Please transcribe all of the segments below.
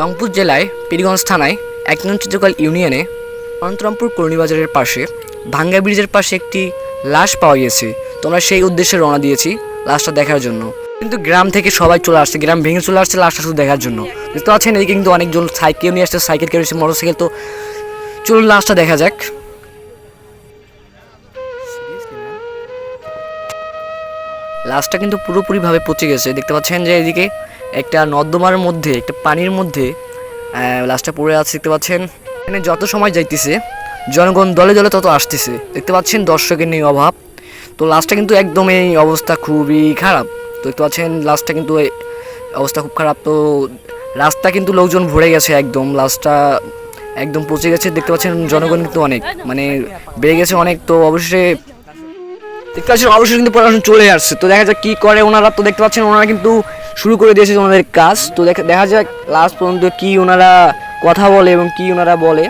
রংপুর জেলায় পীরগঞ্জ থানায় এক নং ইউনিয়নে অনন্তরামপুর কর্ণীবাজারের পাশে ভাঙ্গা ব্রিজের পাশে একটি লাশ পাওয়া গিয়েছে। তোমরা সেই উদ্দেশ্যে রওনা দিয়েছি লাশটা দেখার জন্য। কিন্তু গ্রাম থেকে সবাই চলে আসছে, গ্রাম ভেঙে চলে আসছে লাশটা শুধু দেখার জন্য। বুঝতে পারছেন? এদিকে কিন্তু অনেকজন সাইকেল নিয়ে আসছে, সাইকেল কেউ মোটর সাইকেল তো চলুন লাশটা দেখা যাক। লাশটা কিন্তু পুরোপুরিভাবে পচে গেছে। দেখতে পাচ্ছেন যে এদিকে একটা নর্দমার মধ্যে, একটা পানির মধ্যে লাশটা পড়ে আছে, দেখতে পাচ্ছেন? এখানে যত সময় যাইতেছে, জনগণ দলে দলে তত আসতেছে। দেখতে পাচ্ছেন দর্শকের নেই অভাব। তো লাশটা কিন্তু একদম এই অবস্থা খুবই খারাপ। তো দেখতে পাচ্ছেন লাশটা কিন্তু অবস্থা খুব খারাপ। তো রাস্তা কিন্তু লোকজন ভরে গেছে একদম। লাশটা একদম পচে গেছে। দেখতে পাচ্ছেন জনগণ কিন্তু অনেক মানে বেড়ে গেছে অনেক। তো অবশ্যই দেখতে পাচ্ছেন অবশ্যই কিন্তু প্রশাসন চলে আসছে। তো দেখা যাক কি করে। ওনারা তো দেখতে পাচ্ছেন, ওনারা কিন্তু শুরু করে দিয়েছে ওনাদের কাজ। তো দেখা যাক লাস্ট পর্যন্ত কি ওনারা কথা বলে এবং কি ওনারা বলে।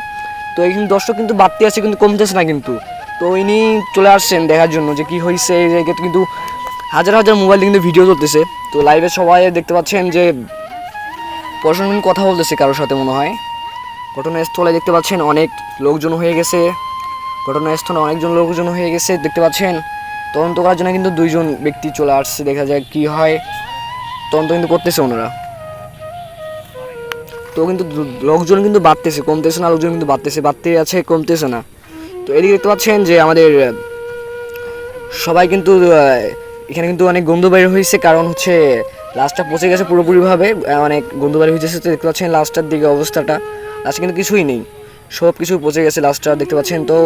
তো কিন্তু দর্শক কিন্তু বাড়তে আছে, কিন্তু কমতেছে না কিন্তু। তো ইনি চলে আসছেন দেখার জন্য যে কি হয়েছে এই জায়গায় কিন্তু হাজার হাজার মোবাইল কিন্তু ভিডিও চলতেছে। তো লাইভে সবাই দেখতে পাচ্ছেন যে কিন্তু কথা বলতেছে কারোর সাথে মনে হয়। ঘটনাস্থলে দেখতে পাচ্ছেন অনেক লোকজন হয়ে গেছে। ঘটনাস্থলে অনেকজন লোকজন হয়ে গেছে, দেখতে পাচ্ছেন। তদন্ত করার জন্য কিন্তু দুইজন ব্যক্তি চলে আসছে, দেখা যায় কি হয়। তদন্ত কিন্তু করতেছে ওনারা। তো কিন্তু লোকজন কিন্তু বাড়তেছে, কমতেছে না, লোকজন কিন্তু বাড়তেছে, বাড়তে আছে, কমতেছে না। তো এদিকে দেখতে পাচ্ছেন যে আমাদের সবাই কিন্তু এখানে কিন্তু অনেক গন্ধ বের হয়েছে, কারণ হচ্ছে লাস্টটা পচে গেছে পুরোপুরিভাবে অনেক গন্ধ বের হয়েছে তো দেখতে পাচ্ছেন লাস্টটার দিকে অবস্থাটা লাস্টে কিন্তু কিছুই নেই সব কিছু পচে গেছে লাস্টটা দেখতে পাচ্ছেন। তো